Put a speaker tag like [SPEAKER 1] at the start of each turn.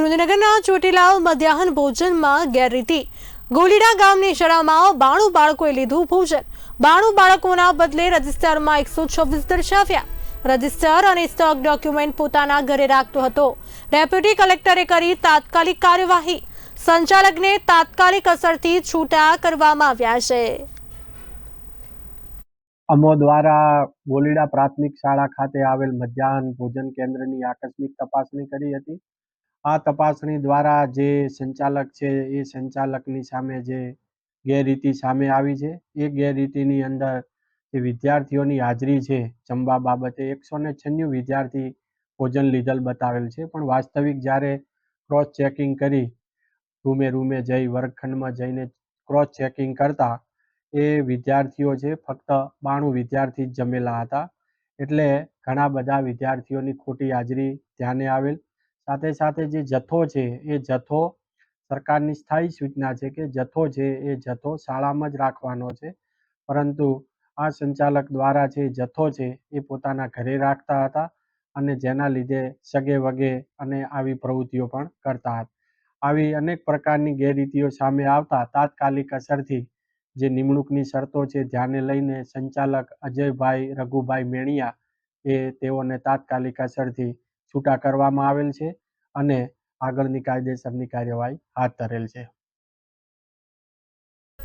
[SPEAKER 1] સુરેન્દ્રનગરના ચોટીલાલ મધ્યાહન ભોજનમાં ગેરરીતિ. ગોલીડા ગામની શાળામાં બાણું બાળકોએ લીધું ભોજન. બાણું બાળકોના બદલે રજિસ્ટરમાં એકસો છવ્વીસ દર્શાવ્યા. રજિસ્ટર અને સ્ટોક ડોક્યુમેન્ટ પોતાના ઘરે રાખતો હતો. ડેપ્યુટી કલેક્ટરે કરી તાત્કાલિક કાર્યવાહી. સંચાલકને તાત્કાલિક અસરથી છૂટા કરવામાં આવ્યા છે.
[SPEAKER 2] અમો દ્વારા ગોલીડા પ્રાથમિક શાળા ખાતે આવેલ મધ્યાહન ભોજન કેન્દ્રની આકસ્મિક તપાસણી કરી હતી. આ તપાસણી દ્વારા જે સંચાલક છે, એ સંચાલકની સામે જે ગેરરીતિ સામે આવી છે. એ ગેરરીતિની અંદર જે વિદ્યાર્થીઓની હાજરી છે, જમવા બાબતે એકસો ને છન્નું વિદ્યાર્થી ભોજન લીધેલ બતાવેલ છે. પણ વાસ્તવિક જ્યારે ક્રોસ ચેકિંગ કરી, રૂમે રૂમે જઈ, વર્ગખંડમાં જઈને ક્રોસ ચેકિંગ કરતા, એ વિદ્યાર્થીઓ છે, ફક્ત બાણું વિદ્યાર્થી જ જમેલા હતા. એટલે ઘણા બધા વિદ્યાર્થીઓની ખોટી હાજરી ધ્યાને આવેલ. સાથે સાથે જે જથ્થો છે, એ જથ્થો સરકારની સ્થાયી સૂચના છે કે જથ્થો છે, એ જથ્થો શાળામાં જ રાખવાનો છે. પરંતુ આ સંચાલક દ્વારા જે જથ્થો છે, એ પોતાના ઘરે રાખતા હતા અને જેના લીધે સગે વગે અને આવી પ્રવૃત્તિઓ પણ કરતા હતા. આવી અનેક પ્રકારની ગેરરીતિઓ સામે આવતા તાત્કાલિક અસરથી જે નિમણૂકની શરતો છે, ધ્યાને લઈને સંચાલક અજયભાઈ રઘુભાઈ મેણિયા એ તેઓને તાત્કાલિક અસરથી છૂટા કરવામાં આવેલ છે. અને આગળની કાયદેસરની કાર્યવાહી હાથ ધરેલ છે.